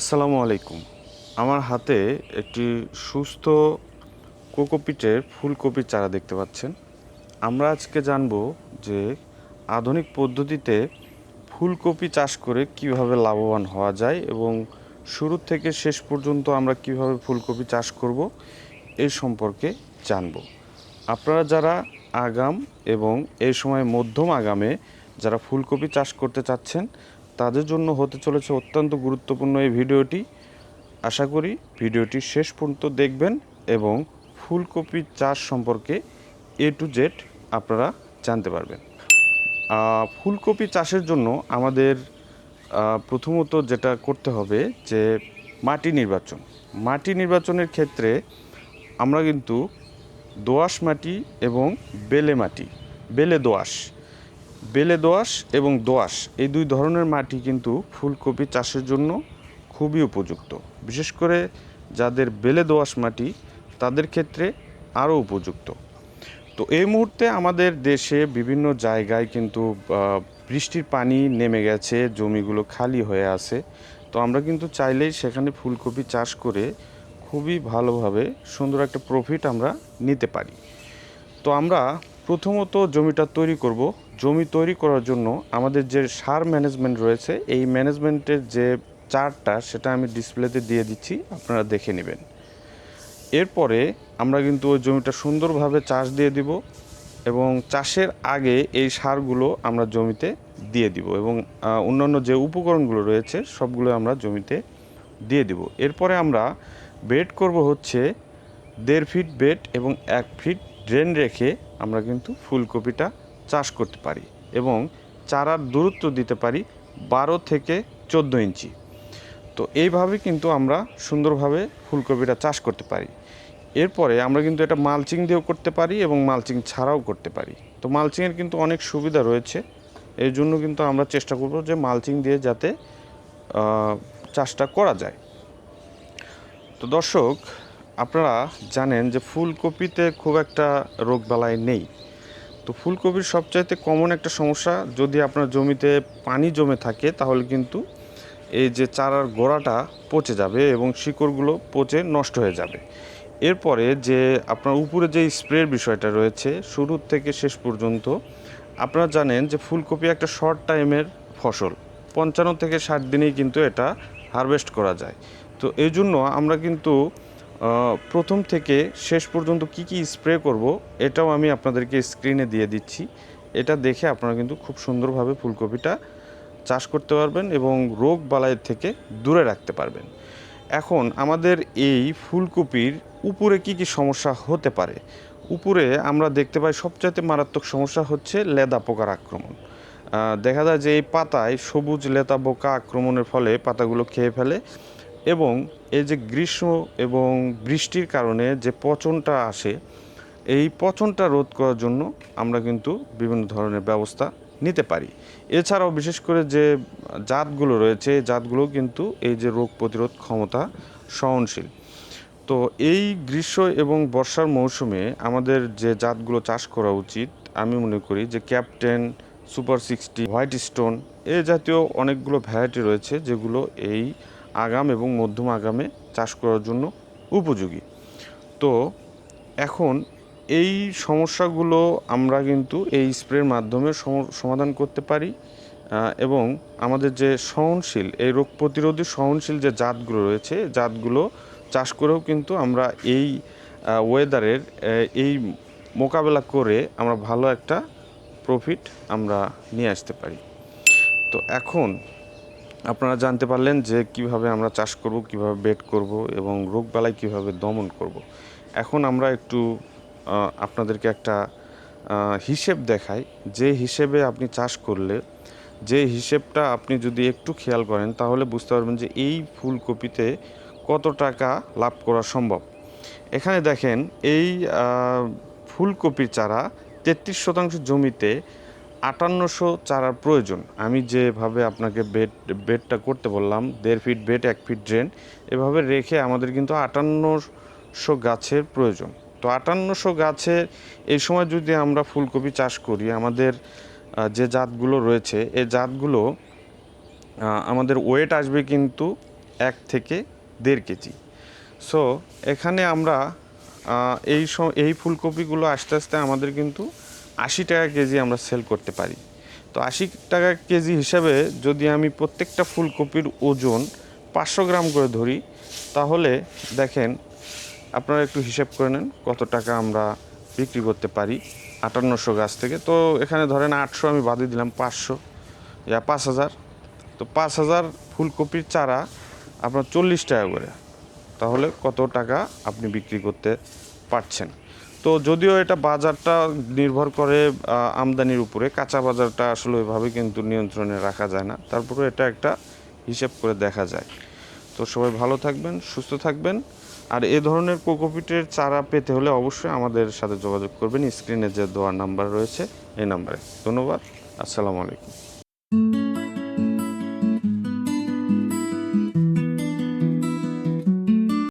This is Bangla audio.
আসসালামু আলাইকুম। আমার হাতে একটি সুস্থ কোকোপিটের ফুলকপির চারা দেখতে পাচ্ছেন। আমরা আজকে জানব যে আধুনিক পদ্ধতিতে ফুলকপি চাষ করে কীভাবে লাভবান হওয়া যায় এবং শুরু থেকে শেষ পর্যন্ত আমরা কীভাবে ফুলকপি চাষ করব এই সম্পর্কে জানব। আপনারা যারা আগাম এবং এই সময় মধ্যম আগামে যারা ফুলকপি চাষ করতে চাচ্ছেন তাদের জন্য হতে চলেছে অত্যন্ত গুরুত্বপূর্ণ এই ভিডিওটি। আশা করি ভিডিওটি শেষ পর্যন্ত দেখবেন এবং ফুলকপি চাষ সম্পর্কে এ টু জেড আপনারা জানতে পারবেন। ফুলকপি চাষের জন্য আমাদের প্রথমত যেটা করতে হবে যে মাটি নির্বাচন। মাটি নির্বাচনের ক্ষেত্রে আমরা কিন্তু দোআঁশ মাটি এবং বেলে মাটি, বেলে দোআঁশ বেলে দোআঁশ এবং দোআঁশ, এই দুই ধরনের মাটি কিন্তু ফুলকপি চাষের জন্য খুবই উপযুক্ত। বিশেষ করে যাদের বেলে দোআঁশ মাটি, তাদের ক্ষেত্রে আরও উপযুক্ত। তো এই মুহূর্তে আমাদের দেশে বিভিন্ন জায়গায় কিন্তু বৃষ্টির পানি নেমে গেছে, জমিগুলো খালি হয়ে আছে। তো আমরা কিন্তু চাইলেই সেখানে ফুলকপি চাষ করে খুবই ভালোভাবে সুন্দর একটা প্রফিট আমরা নিতে পারি। তো আমরা প্রথমত জমিটা তৈরি করব জমি তৈরি করার জন্য আমাদের যে সার ম্যানেজমেন্ট রয়েছে, এই ম্যানেজমেন্টের যে চার্টটা সেটা আমি ডিসপ্লেতে দিয়ে দিচ্ছি, আপনারা দেখে নেবেন। এরপরে আমরা কিন্তু ওই জমিটা সুন্দরভাবে চাষ দিয়ে দিব এবং চাষের আগে এই সারগুলো আমরা জমিতে দিয়ে দিব এবং অন্যান্য যে উপকরণগুলো রয়েছে, সবগুলো আমরা জমিতে দিয়ে দিব। এরপরে আমরা বেড করব হচ্ছে দেড় ফিট বেড এবং এক ফিট ড্রেন রেখে আমরা কিন্তু ফুলকপিটা চাষ করতে পারি এবং চারার দূরত্ব দিতে পারি বারো থেকে চোদ্দ ইঞ্চি। তো এইভাবে কিন্তু আমরা সুন্দরভাবে ফুলকপিটা চাষ করতে পারি। এরপরে আমরা কিন্তু এটা মালচিং দিয়েও করতে পারি এবং মালচিং ছাড়াও করতে পারি। তো মালচিংয়ের কিন্তু অনেক সুবিধা রয়েছে। এই জন্য কিন্তু আমরা চেষ্টা করব যে মালচিং দিয়ে যাতে চাষটা করা যায়। তো দর্শক, আপনারা জানেন যে ফুলকপিতে খুব একটা রোগবালাই নেই। তো ফুলকপির সবচাইতে কমন একটা সমস্যা, যদি আপনার জমিতে পানি জমে থাকে, তাহলে কিন্তু এই যে চারার গোড়াটা পচে যাবে এবং শিকড়গুলো পচে নষ্ট হয়ে যাবে। এরপরে যে আপনার উপরে যে স্প্রের বিষয়টা রয়েছে, শুরু থেকে শেষ পর্যন্ত আপনারা জানেন যে ফুলকপি একটা শর্ট টাইমের ফসল। পঞ্চান্ন থেকে ষাট দিনেই কিন্তু এটা হারভেস্ট করা যায়। তো এই জন্য আমরা কিন্তু প্রথম থেকে শেষ পর্যন্ত কি কি স্প্রে করব, এটাও আমি আপনাদেরকে স্ক্রিনে দিয়ে দিচ্ছি। এটা দেখে আপনারা কিন্তু খুব সুন্দরভাবে ফুলকপিটা চাষ করতে পারবেন এবং রোগ বালাইয়ের থেকে দূরে রাখতে পারবেন। এখন আমাদের এই ফুলকপির উপরে কি কি সমস্যা হতে পারে? উপরে আমরা দেখতে পাই সবচাইতে মারাত্মক সমস্যা হচ্ছে লেদা পোকার আক্রমণ। দেখা যায় যে এই পাতায় সবুজ লেদা পোকা আক্রমণের ফলে পাতাগুলো খেয়ে ফেলে। এবং এই যে গ্রীষ্ম এবং বৃষ্টির কারণে যে পচনটা আসে, এই পচনটা রোধ করার জন্য আমরা কিন্তু বিভিন্ন ধরনের ব্যবস্থা নিতে পারি। এছাড়াও বিশেষ করে যে জাতগুলো রয়েছে, এই জাতগুলো কিন্তু এই যে রোগ প্রতিরোধ ক্ষমতা সহনশীল। তো এই গ্রীষ্ম এবং বর্ষার মৌসুমে আমাদের যে জাতগুলো চাষ করা উচিত, আমি মনে করি যে captain, super sixty, white stone, এ জাতীয় অনেকগুলো ভ্যারাইটি রয়েছে যেগুলো এই আগাম এবং মধ্যম আগামে চাষ করার জন্য উপযোগী। তো এখন এই সমস্যাগুলো আমরা কিন্তু এই স্প্রের মাধ্যমে সম- সমাধান করতে পারি এবং আমাদের যে সহনশীল, এই রোগ প্রতিরোধী সহনশীল যে জাতগুলো রয়েছে, জাতগুলো চাষ করেও কিন্তু আমরা এই ওয়েদারের এই মোকাবেলা করে আমরা ভালো একটা প্রফিট আমরা নিয়ে আসতে পারি। তো এখন আপনারা জানতে পারলেন যে কীভাবে আমরা চাষ করব, কীভাবে বেড করব এবং রোগবালাই কীভাবে দমন করব। এখন আমরা একটু আপনাদেরকে একটা হিসেব দেখাই। যে হিসেবে আপনি চাষ করলে, যে হিসেবটা আপনি যদি একটু খেয়াল করেন, তাহলে বুঝতে পারবেন যে এই ফুলকপিতে কত টাকা লাভ করা সম্ভব। এখানে দেখেন, এই ফুলকপির চারা তেত্রিশ শতাংশ জমিতে আটান্নশো চারার প্রয়োজন। আমি যেভাবে আপনাকে বেড বেডটা করতে বললাম, দেড় ফিট বেড এক ফিট ড্রেন এভাবে রেখে আমাদের কিন্তু আটান্নশো গাছের প্রয়োজন। তো আটান্নশো গাছের এই সময় যদি আমরা ফুলকপি চাষ করি, আমাদের যে জাতগুলো রয়েছে, এই জাতগুলো আমাদের ওয়েট আসবে কিন্তু এক থেকে দেড় কেজি। সো এখানে আমরা এই এই ফুলকপিগুলো আস্তে আস্তে আমাদের কিন্তু আশি টাকা কেজি আমরা সেল করতে পারি। তো আশি টাকা কেজি হিসাবে যদি আমি প্রত্যেকটা ফুলকপির ওজন পাঁচশো গ্রাম করে ধরি, তাহলে দেখেন, আপনারা একটু হিসাব করে নেন কত টাকা আমরা বিক্রি করতে পারি আটান্নশো গাছ থেকে। তো এখানে ধরেন আটশো আমি বাদে দিলাম, পাঁচশো। ইয়া, পাঁচ হাজার। তো পাঁচ হাজার ফুলকপির চারা আপনার চল্লিশ টাকা করে। তাহলে কত টাকা আপনি বিক্রি করতে পারছেন? তো যদিও এটা বাজারটা নির্ভর করে আমদানির উপরে, কাঁচা বাজারটা আসলে ওইভাবে কিন্তু নিয়ন্ত্রণে রাখা যায় না। তারপরে এটা একটা হিসেব করে দেখা যায়। তো সবাই ভালো থাকবেন, সুস্থ থাকবেন। আর এ ধরনের কোকোপিটের চারা পেতে হলে অবশ্যই আমাদের সাথে যোগাযোগ করবেন। স্ক্রিনে যে দেওয়ার নাম্বার রয়েছে, এই নাম্বারে। ধন্যবাদ, আসসালামু আলাইকুম।